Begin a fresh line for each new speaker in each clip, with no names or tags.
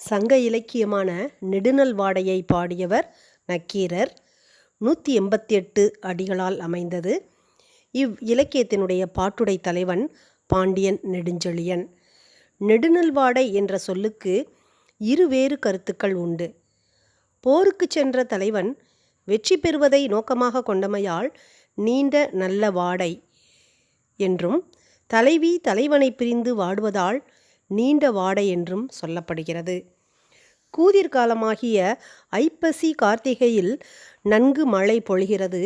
சங்க இலக்கியமான நெடுநல் வாடையை பாடியவர் நக்கீரர். நூற்றி எண்பத்தி எட்டு அடிகளால் அமைந்தது. இவ் இலக்கியத்தினுடைய பாட்டுடை தலைவன் பாண்டியன் நெடுஞ்செழியன். நெடுநல் வாடை என்ற சொல்லுக்கு இருவேறு கருத்துக்கள் உண்டு. போருக்கு சென்ற தலைவன் வெற்றி பெறுவதை நோக்கமாக கொண்டமையால் நீண்ட நல்ல வாடை என்றும் தலைவி தலைவனை பிரிந்து வாடுவதால் நீண்ட வாடை என்றும் சொல்லப்படுகிறது. கூதிர் காலமாகிய ஐப்பசி கார்த்திகையில் நன்கு மழை பொழிகிறது.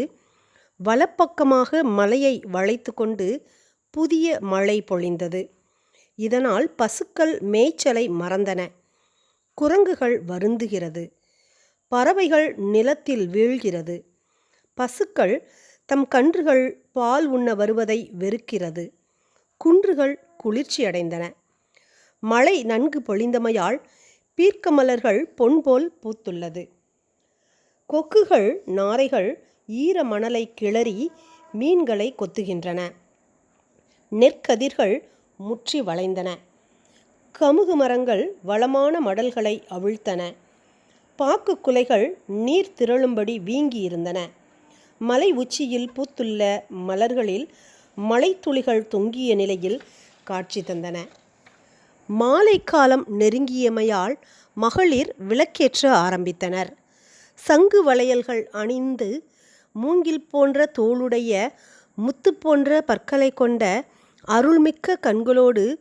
வலப்பக்கமாக மலையை வளைத்து கொண்டு புதிய மழை பொழிந்தது. இதனால் பசுக்கள் மேய்ச்சலை மறந்தன. குரங்குகள் வருந்துகிறது. பறவைகள் நிலத்தில் வீழ்கிறது. பசுக்கள் தம் கன்றுகள் பால் உண்ண வருவதை வெறுக்கிறது. குன்றுகள் குளிர்ச்சியடைந்தன. மழை நன்கு பொழிந்தமையால் பீர்க்கமலர்கள் பொன்போல் பூத்துள்ளது. கொக்குகள் நாரைகள் ஈர மணலை கிளறி மீன்களை கொத்துகின்றன. நெற்கதிர்கள் முற்றி வளைந்தன. கமுகு மரங்கள் வளமான மடல்களை அவிழ்த்தன. பாக்கு குலைகள் நீர் திரளும்படி வீங்கியிருந்தன. மலை உச்சியில் பூத்துள்ள மலர்களில் மலைத்துளிகள் தொங்கிய நிலையில் காட்சி தந்தன. மாலை காலம் நெருங்கியமையால் மகளிர் விளக்கேற்ற ஆரம்பித்தனர். சங்கு வளையல்கள் அணிந்து மூங்கில் போன்ற தோளுடைய முத்து போன்ற பற்களை கொண்ட அருள்மிக்க கண்களோடு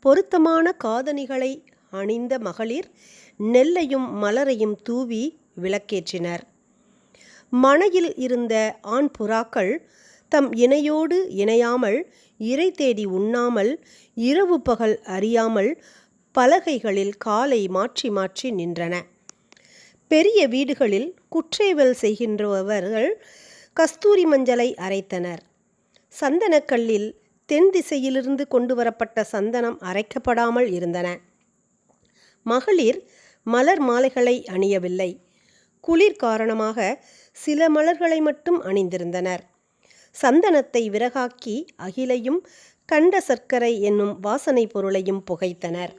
பொருத்தமான காதணிகளை அணிந்த மகளிர் நெல்லையும் மலரையும் தூவி விளக்கேற்றினர். மனையில் இருந்த ஆண் புறாக்கள் தம் இணையோடு இணையாமல் இறை தேடி உண்ணாமல் இரவு பகல் அறியாமல் பலகைகளில் காலை மாற்றி மாற்றி நின்றன. பெரிய வீடுகளில் குற்றேவல் செய்கின்றவர்கள் கஸ்தூரி மஞ்சளை அரைத்தனர். சந்தனக்கல்லில் தென் திசையிலிருந்து கொண்டு வரப்பட்ட சந்தனம் அரைக்கப்படாமல் இருந்தன. மகளிர் மலர் மாலைகளை அணியவில்லை. குளிர் காரணமாக சில மலர்களை மட்டும் அணிந்திருந்தனர். சந்தனத்தை விறகாக்கி அகிலையும் கண்ட சர்க்கரை என்னும் வாசனை பொருளையும் புகைத்தனர்.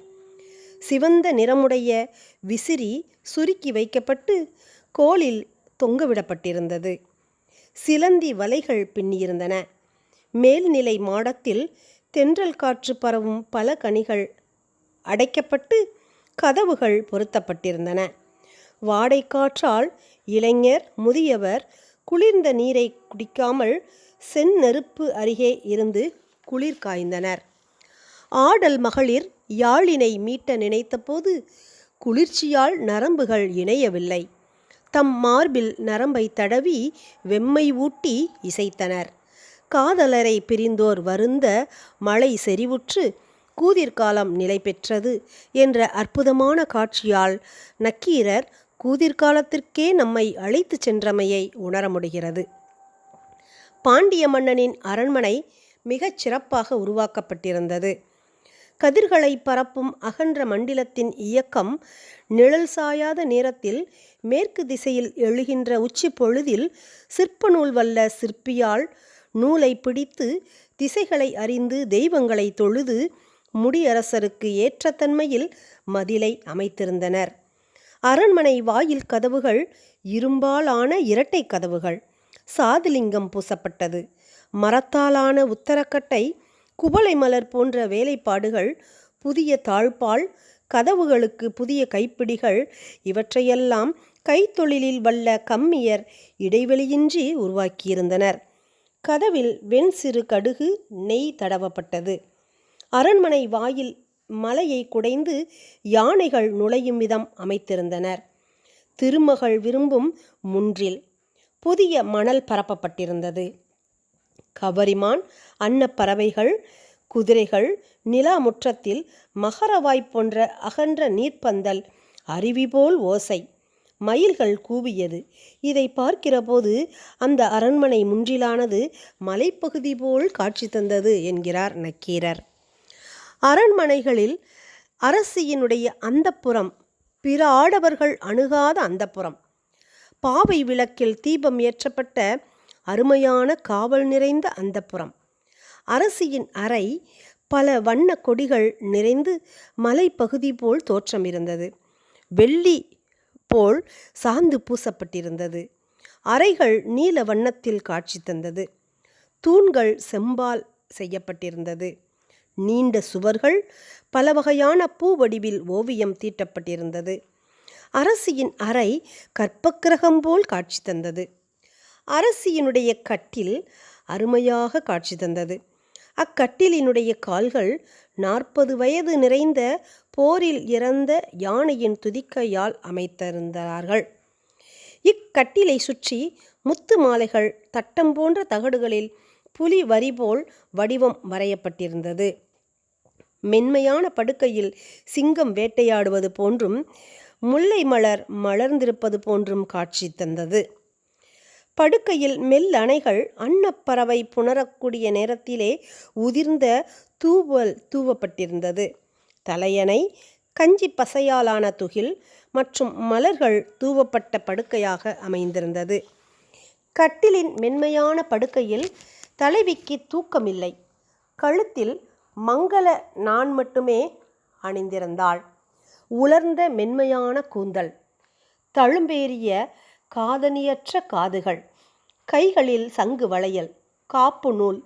சிவந்த நிறமுடைய விசிறி சுருக்கி வைக்கப்பட்டு கோலில் தொங்கவிடப்பட்டிருந்தது. சிலந்தி வலைகள் பின்னியிருந்தன. மேல்நிலை மாடத்தில் தென்றல் காற்று பரவும் பல கனிகள் அடைக்கப்பட்டு கதவுகள் பொருத்தப்பட்டிருந்தன. வாடைக்காற்றால் இளைஞர் முதியவர் குளிர்ந்த நீரை குடிக்காமல் செந்நெருப்பு அருகே இருந்து குளிர் காய்ந்தனர். ஆடல் மகளிர் யாழினை மீட்ட நினைத்தபோது குளிர்ச்சியால் நரம்புகள் இணையவில்லை. தம் மார்பில் நரம்பை தடவி வெம்மை ஊட்டி இசைத்தனர். காதலரை பிரிந்தோர் வருந்த மழை செறிவுற்று கூதிர்காலம் நிலை பெற்றது என்ற அற்புதமான காட்சியால் நக்கீரர் கூதிர்காலத்திற்கே நம்மை அழைத்துச் சென்றமையை உணர முடிகிறது. பாண்டிய மன்னனின் அரண்மனை மிகச் சிறப்பாக உருவாக்கப்பட்டிருந்தது. கதிர்களை பரப்பும் அகன்ற மண்டிலத்தின் இயக்கம் நிழல் சாயாத நேரத்தில் மேற்கு திசையில் எழுகின்ற உச்சி பொழுதில் சிற்ப நூல் வல்ல சிற்பியால் நூலை பிடித்து திசைகளை அறிந்து தெய்வங்களை தொழுது முடியரசருக்கு ஏற்ற தன்மையில் மதிலை அமைத்திருந்தனர். அரண்மனை வாயில் கதவுகள் இரும்பாலான இரட்டை கதவுகள். சாதுலிங்கம் பூசப்பட்டது. மரத்தாலான உத்தரக்கட்டை குபலை மலர் போன்ற வேலைப்பாடுகள் புதிய தாழ்பால் கதவுகளுக்கு புதிய கைப்பிடிகள் இவற்றையெல்லாம் கைத்தொழிலில் வல்ல கம்மியர் இடைவெளியின்றி உருவாக்கியிருந்தனர். கதவில் வெண் சிறு கடுகு நெய் தடவப்பட்டது. அரண்மனை வாயில் மலையை குடைந்து யானைகள் நுழையும் விதம் அமைத்திருந்தனர். திருமகள் விரும்பும் முன்றில் புதிய மணல் பரப்பப்பட்டிருந்தது. கவரிமான் அன்னப்பறவைகள் குதிரைகள் நிலா முற்றத்தில் மகரவாய் போன்ற அகன்ற நீர்ப்பந்தல் அருவி போல் ஓசை மயில்கள் கூவியது. இதை பார்க்கிறபோது அந்த அரண்மனை முன்றிலானது மலைப்பகுதி போல் காட்சி தந்தது என்கிறார் நக்கீரர். அரண்மனைகளில் அரசியினுடைய அந்தப்புறம் பிற ஆடவர்கள் அணுகாத அந்தப்புறம். பாவை விளக்கில் தீபம் ஏற்றப்பட்ட அருமையான காவல் நிறைந்த அந்தப்புறம். அரசியின் அறை பல வண்ண கொடிகள் நிறைந்து மலைப்பகுதி போல் தோற்றம் இருந்தது வெள்ளி போல் சாந்து பூசப்பட்டிருந்தது. அறைகள் நீல வண்ணத்தில் காட்சி தந்தது. தூண்கள் செம்பால் செய்யப்பட்டிருந்தது. நீண்ட சுவர்கள் பல வகையான பூ வடிவில் ஓவியம் தீட்டப்பட்டிருந்தது. அரசியின் அறை கற்பக்கிரகம் போல் காட்சி தந்தது. அரசியினுடைய கட்டில் அருமையாக காட்சி தந்தது. அக்கட்டிலினுடைய கால்கள் நாற்பது வயது நிறைந்த போரில் இறந்த யானையின் துதிக்கையால் அமைத்திருந்தார்கள். இக்கட்டிலை சுற்றி முத்து மாலைகள் தட்டம் போன்ற தகடுகளில் புலி வரி போல் வடிவம் வரையப்பட்டிருந்தது. மென்மையான படுக்கையில் சிங்கம் வேட்டையாடுவது போன்றும் முல்லை மலர் மலர்ந்திருப்பது போன்றும் காட்சி தந்தது. படுக்கையில் மெல்லணைகள் அன்னப்பறவை புணரக்கூடிய நேரத்திலே உதிர்ந்த தூவல் தூவப்பட்டிருந்தது. தலையணை கஞ்சி பசையாலான துகில் மற்றும் மலர்கள் தூவப்பட்ட படுக்கையாக அமைந்திருந்தது. கட்டிலின் மென்மையான படுக்கையில் தலைவிக்கு தூக்கமில்லை. கழுத்தில் மங்கள நான் மட்டுமே அணிந்திருந்தாள். உலர்ந்த மென்மையான கூந்தல் தழும்பேறிய காதனியற்ற காதுகள் கைகளில் சங்கு வளையல் காப்பு நூல்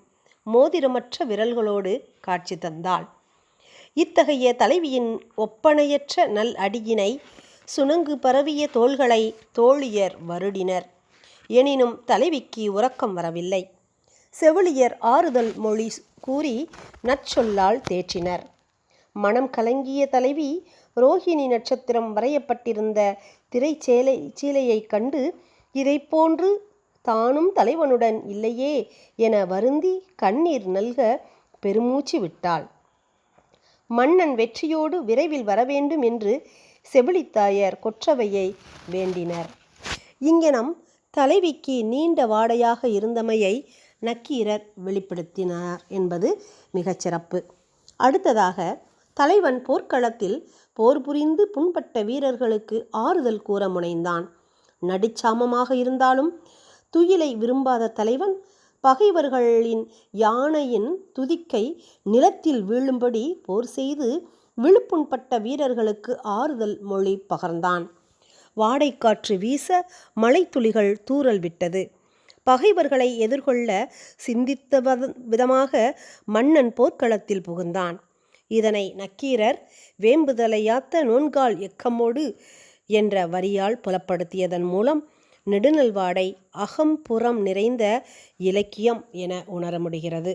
மோதிரமற்ற விரல்களோடு காட்சி தந்தாள். இத்தகைய தலைவியின் ஒப்பனையற்ற நல் அடியினை சுணங்கு பரவிய தோள்களை தோழியர் வருடினர். எனினும் தலைவிக்கு உறக்கம் வரவில்லை. செவிலியர் ஆறுதல் மொழி கூறி நற்சொல்லால் தேற்றினர். மனம் கலங்கிய தலைவி ரோஹிணி நட்சத்திரம் வரையப்பட்டிருந்த திரைச்சேலை சீலையைக் கண்டு இதைப் போன்று தானும் தலைவனுடன் இல்லையே என வருந்தி கண்ணீர் நல்க பெருமூச்சு விட்டாள். மன்னன் வெற்றியோடு விரைவில் வரவேண்டும் என்று செவிலித்தாயர் கொற்றவையை வேண்டினர். இங்கனம் தலைவிக்கு நீண்ட வாடையாக இருந்தமையை நக்கீரர் வெளிப்படுத்தினார் என்பது மிகச்சிறப்பு அடுத்ததாக தலைவன் போர்க்களத்தில் போர் புரிந்து புண்பட்ட வீரர்களுக்கு ஆறுதல் கூற முனைந்தான். நடுச்சாமமாக இருந்தாலும் துயிலை விரும்பாத தலைவன் பகைவர்களின் யானையின் துதிக்கை நிலத்தில் வீழும்படி போர் செய்து விழுப்புண்பட்ட வீரர்களுக்கு ஆறுதல் மொழி பகர்ந்தான். வாடைக்காற்று வீச மலைத்துளிகள் தூறல் விட்டது. பகைவர்களை எதிர்கொள்ள சிந்தித்த விதமாக மன்னன் போர்க்களத்தில் புகுந்தான். இதனை நக்கீரர் வேம்புதலையாத்த நோன்கால் எக்கமோடு என்ற வரியால் புலப்படுத்தியதன் மூலம் நெடுநல்வாடை அகம் புறம் நிறைந்த இலக்கியம் என உணர முடிகிறது